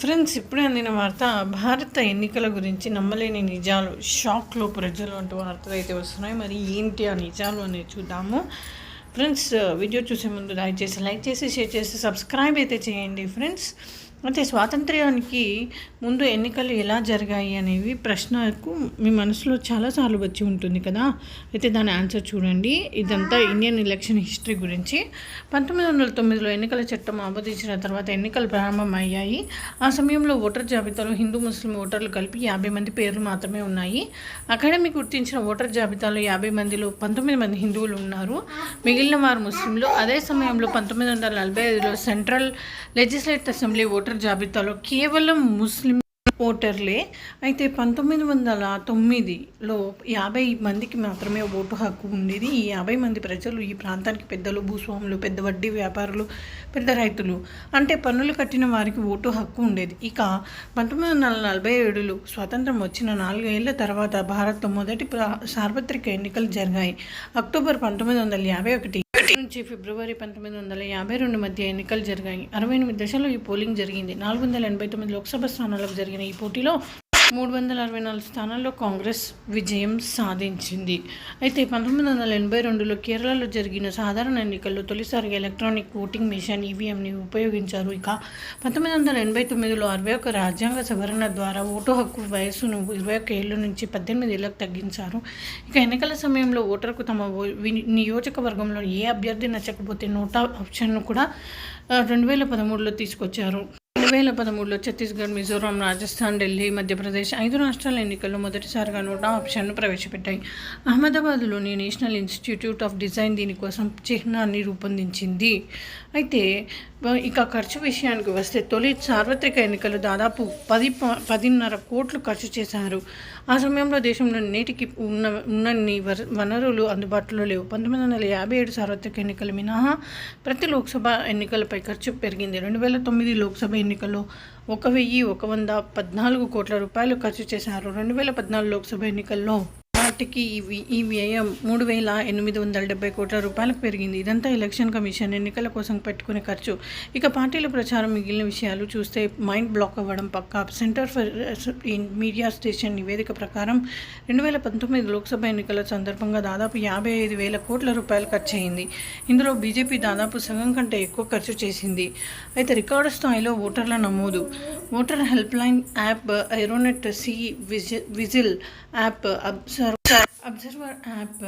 Friends ఇప్పుడే అందిన వార్త భారత ఎన్నికల గురించి నమ్మలేని నిజాలు. షాక్లో ప్రజలు అంటూ వార్తలు అయితే వస్తున్నాయి. మరి ఏంటి ఆ నిజాలు అనేది చూద్దాము. ఫ్రెండ్స్ వీడియో చూసే ముందు దయచేసి లైక్ చేసి షేర్ చేసి సబ్స్క్రైబ్ అయితే చేయండి ఫ్రెండ్స్. అయితే స్వాతంత్ర్యానికి ముందు ఎన్నికలు ఎలా జరిగాయి అనేవి ప్రశ్నకు మీ మనసులో చాలాసార్లు వచ్చి ఉంటుంది కదా? అయితే దాని ఆన్సర్ చూడండి. ఇదంతా ఇండియన్ ఎలక్షన్ హిస్టరీ గురించి. పంతొమ్మిది వందల తొమ్మిదిలో ఎన్నికల చట్టం ఆమోదించిన తర్వాత ఎన్నికలు ప్రారంభమయ్యాయి. ఆ సమయంలో ఓటర్ జాబితాలో హిందూ ముస్లిం ఓటర్లు కలిపి యాభై మంది పేర్లు మాత్రమే ఉన్నాయి. అకాడమీ గుర్తించిన ఓటర్ జాబితాలో యాభై మందిలో పంతొమ్మిది మంది హిందువులు ఉన్నారు. మిగిలిన వారు ముస్లింలు. అదే సమయంలో పంతొమ్మిది వందల నలభై ఐదులో సెంట్రల్ లెజిస్లేటివ్ అసెంబ్లీ ఓటర్ జాబితాలో కేవలం ముస్లిం ఓటర్లే అయితే పంతొమ్మిది వందల తొమ్మిదిలో యాభై మందికి మాత్రమే ఓటు హక్కు ఉండేది. ఈ యాభై మంది ప్రజలు ఈ ప్రాంతానికి పెద్దలు భూస్వాములు పెద్ద వడ్డీ వ్యాపారులు పెద్ద రైతులు. అంటే పన్నులు కట్టిన వారికి ఓటు హక్కు ఉండేది. ఇక పంతొమ్మిది వందల నలభై ఏడులో స్వాతంత్రం వచ్చిన నాలుగేళ్ళ తర్వాత భారత్లో మొదటి సార్వత్రిక ఎన్నికలు జరిగాయి. అక్టోబర్ పంతొమ్మిది వందల యాభై ఒకటి నుంచి ఫిబ్రవరి పంతొమ్మిది వందల యాభై రెండు మధ్య ఎన్నికలు జరిగాయి. అరవై ఎనిమిది దశలో ఈ పోలింగ్ జరిగింది. నాలుగు వందల ఎనభై తొమ్మిది లోక్సభ స్థానాలకు జరిగిన ఈ పోటీలో మూడు వందల అరవై నాలుగు స్థానాల్లో కాంగ్రెస్ విజయం సాధించింది. అయితే పంతొమ్మిది వందల ఎనభై రెండులో కేరళలో జరిగిన సాధారణ ఎన్నికల్లో తొలిసారిగా ఎలక్ట్రానిక్ ఓటింగ్ మిషన్ ఈవీఎంని ఉపయోగించారు. ఇక పంతొమ్మిది వందల ఎనభై తొమ్మిదిలో అరవై ఒక రాజ్యాంగ సవరణ ద్వారా ఓటు హక్కు వయస్సును ఇరవై ఒక ఏళ్ళ నుంచి పద్దెనిమిది ఏళ్ళకు తగ్గించారు. ఇక ఎన్నికల సమయంలో ఓటర్కు తమ నియోజకవర్గంలో ఏ అభ్యర్థి నచ్చకపోతే నోటా ఆప్షన్ను కూడా రెండు వేల పదమూడులో తీసుకొచ్చారు. రెండు వేల పదమూడులో ఛత్తీస్గఢ్ మిజోరాం రాజస్థాన్ ఢిల్లీ మధ్యప్రదేశ్ ఐదు రాష్ట్రాల ఎన్నికల్లో మొదటిసారిగా నోటా ఆప్షన్ను ప్రవేశపెట్టాయి. అహ్మదాబాద్లోని నేషనల్ ఇన్స్టిట్యూట్ ఆఫ్ డిజైన్ దీనికోసం చిహ్నాన్ని రూపొందించింది. అయితే ఇక ఖర్చు విషయానికి వస్తే తొలి సార్వత్రిక ఎన్నికలు దాదాపు పది ప- పదిన్నర కోట్లు ఖర్చు చేశారు. ఆ సమయంలో దేశంలో నేటికి ఉన్న ఉన్నన్ని వనరులు అందుబాటులో లేవు. పంతొమ్మిది వందల యాభై ఏడు సార్వత్రిక ఎన్నికలు మినహా ప్రతి లోక్సభ ఎన్నికలపై ఖర్చు పెరిగింది. రెండు వేల తొమ్మిది లోక్సభ ఎన్నికల్లో ఒక వెయ్యి ఒక వంద పద్నాలుగు కోట్ల రూపాయలు ఖర్చు చేశారు. రెండు వేల పద్నాలుగు లోక్సభ ఎన్నికల్లో నాటికి ఈ ఈ వ్యయం మూడు వేల ఎనిమిది వందల డెబ్బై కోట్ల రూపాయలకు పెరిగింది. ఇదంతా ఎలక్షన్ కమిషన్ ఎన్నికల కోసం పెట్టుకునే ఖర్చు. ఇక పార్టీల ప్రచారం మిగిలిన విషయాలు చూస్తే మైండ్ బ్లాక్ అవ్వడం పక్క. Centre for in media station నివేదిక ప్రకారం రెండు వేల పంతొమ్మిది లోక్సభ ఎన్నికల సందర్భంగా దాదాపు యాభై ఐదు వేల కోట్ల రూపాయలు ఖర్చు అయింది ఇందులో బీజేపీ దాదాపు సగం కంటే ఎక్కువ ఖర్చు చేసింది. అయితే రికార్డు స్థాయిలో ఓటర్ల నమోదు. Voter help line app ఐరోనెట్ C vigi vigil app observe observer app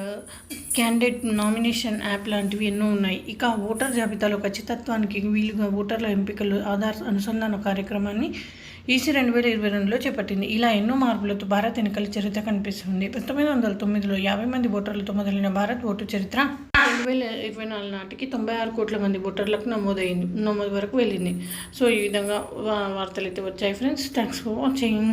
candidate nomination app లాంటివి ఎన్నో ఉన్నాయి. ఇక ఓటర్ జాబితాలో ఖచ్చితత్వానికి వీలుగా ఓటర్ల ఎంపికలు ఆధార్ అనుసంధాన కార్యక్రమాన్ని ఈసీ రెండు వేల ఇరవై రెండులో చేపట్టింది. ఇలా ఎన్నో మార్పులతో భారత్ ఎన్నికల చరిత్ర కనిపిస్తుంది. పంతొమ్మిది వందల తొమ్మిదిలో యాభై మంది ఓటర్లతో మొదలైన భారత్ ఓటు చరిత్ర రెండు వేల ఇరవై నాలుగు నాటికి తొంభై ఆరు కోట్ల మంది ఓటర్లకు నమోదైంది నమోదు వరకు వెళ్ళింది. సో ఈ విధంగా వార్తలు అయితే వచ్చాయి. Friends thanks for watching.